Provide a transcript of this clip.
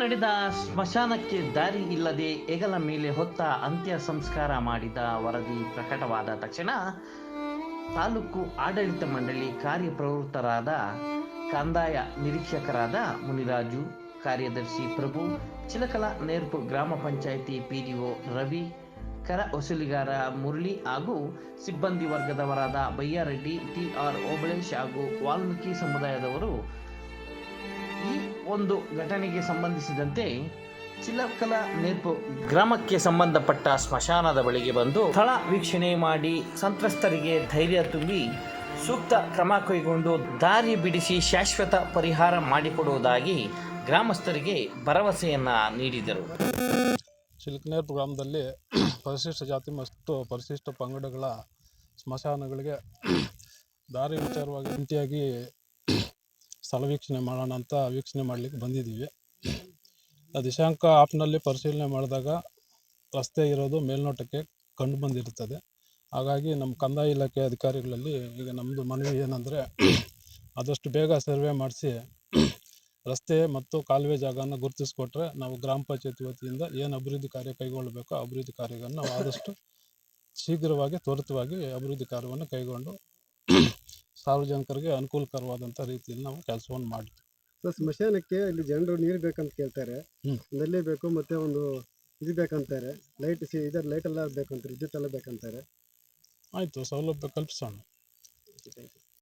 ಸ್ಮಶಾನಕ್ಕೆ ದಾರಿ ಇಲ್ಲದೆ ಹೆಗಲ ಮೇಲೆ ಹೊತ್ತ ಅಂತ್ಯ ಸಂಸ್ಕಾರ ಮಾಡಿದ ವರದಿ ಪ್ರಕಟವಾದ ತಕ್ಷಣ ತಾಲೂಕು ಆಡಳಿತ ಮಂಡಳಿ ಕಾರ್ಯಪ್ರವೃತ್ತರಾದ ಕಂದಾಯ ನಿರೀಕ್ಷಕರಾದ ಮುನಿರಾಜು, ಕಾರ್ಯದರ್ಶಿ ಪ್ರಭು, ಚಿಲಕಲ ನೇರ್ಪು ಗ್ರಾಮ ಪಂಚಾಯಿತಿ ಪಿಡಿಒ ರವಿ, ಕರ ವಸೂಲಿಗಾರ ಮುರಳಿ ಹಾಗೂ ಸಿಬ್ಬಂದಿ ವರ್ಗದವರಾದ ಬಯ್ಯಾರೆಡ್ಡಿ ಟಿಆರ್ ಓಬಳೇಶ್ ಹಾಗೂ ವಾಲ್ಮೀಕಿ ಸಮುದಾಯದವರು ಈ ಒಂದು ಘಟನೆಗೆ ಸಂಬಂಧಿಸಿದಂತೆ ಚಿಲಕಲ ನೇರ್ಪು ಗ್ರಾಮಕ್ಕೆ ಸಂಬಂಧಪಟ್ಟ ಸ್ಮಶಾನದ ಬಳಿಗೆ ಬಂದು ಸ್ಥಳ ವೀಕ್ಷಣೆ ಮಾಡಿ ಸಂತ್ರಸ್ತರಿಗೆ ಧೈರ್ಯ ತುಂಬಿ ಸೂಕ್ತ ಕ್ರಮ ಕೈಗೊಂಡು ದಾರಿ ಬಿಡಿಸಿ ಶಾಶ್ವತ ಪರಿಹಾರ ಮಾಡಿಕೊಡುವುದಾಗಿ ಗ್ರಾಮಸ್ಥರಿಗೆ ಭರವಸೆಯನ್ನ ನೀಡಿದರು. ಚಿಲಕನೇರ್ಪು ಗ್ರಾಮದಲ್ಲಿ ಪರಿಶಿಷ್ಟ ಜಾತಿ ಮತ್ತು ಪರಿಶಿಷ್ಟ ಪಂಗಡಗಳ ಸ್ಮಶಾನಗಳಿಗೆ ದಾರಿ ವಿಚಾರವಾಗಿ ಜಂಟಿಯಾಗಿ ಸ್ಥಳ ವೀಕ್ಷಣೆ ಮಾಡೋಣ ಅಂತ ವೀಕ್ಷಣೆ ಮಾಡಲಿಕ್ಕೆ ಬಂದಿದ್ದೀವಿ. ದಿಶಾಂಕ ಆ್ಯಪ್ನಲ್ಲಿ ಪರಿಶೀಲನೆ ಮಾಡಿದಾಗ ರಸ್ತೆ ಇರೋದು ಮೇಲ್ನೋಟಕ್ಕೆ ಕಂಡು ಬಂದಿರುತ್ತದೆ. ಹಾಗಾಗಿ ನಮ್ಮ ಕಂದಾಯ ಇಲಾಖೆ ಅಧಿಕಾರಿಗಳಲ್ಲಿ ಈಗ ನಮ್ಮದು ಮನವಿ ಏನಂದರೆ ಆದಷ್ಟು ಬೇಗ ಸರ್ವೆ ಮಾಡಿಸಿ ರಸ್ತೆ ಮತ್ತು ಕಾಲುವೆ ಜಾಗನ ಗುರುತಿಸ್ಕೊಟ್ರೆ ನಾವು ಗ್ರಾಮ ಪಂಚಾಯತಿ ವತಿಯಿಂದ ಏನು ಅಭಿವೃದ್ಧಿ ಕಾರ್ಯ ಕೈಗೊಳ್ಳಬೇಕೋ ಅಭಿವೃದ್ಧಿ ಕಾರ್ಯಗಳನ್ನು ಆದಷ್ಟು ಶೀಘ್ರವಾಗಿ ತ್ವರಿತವಾಗಿ ಅಭಿವೃದ್ಧಿ ಕಾರ್ಯವನ್ನು ಕೈಗೊಂಡು ಸಾರ್ವಜನಿಕರಿಗೆ ಅನುಕೂಲಕರವಾದಂಥ ರೀತಿಯಲ್ಲಿ ನಾವು ಕೆಲಸವನ್ನು ಮಾಡ್ತೀವಿ ಸರ್ ಸ್ಮಶಾನಕ್ಕೆ ಇಲ್ಲಿ ಜನರು ನೀರು ಬೇಕಂತ ಕೇಳ್ತಾರೆ. ಹ್ಮ್. ನಲ್ಲಿ ಬೇಕು ಮತ್ತೆ ಒಂದು ಇದು ಬೇಕಂತಾರೆ. ಲೈಟ್ ಸಿ ಇದರ ಲೈಟ್ ಎಲ್ಲ ಬೇಕಂತಾರೆ ವಿದ್ಯುತ್ ಎಲ್ಲ ಬೇಕಂತಾರೆ. ಆಯಿತು ಸೌಲಭ್ಯ ಕಲ್ಪಿಸೋಣ.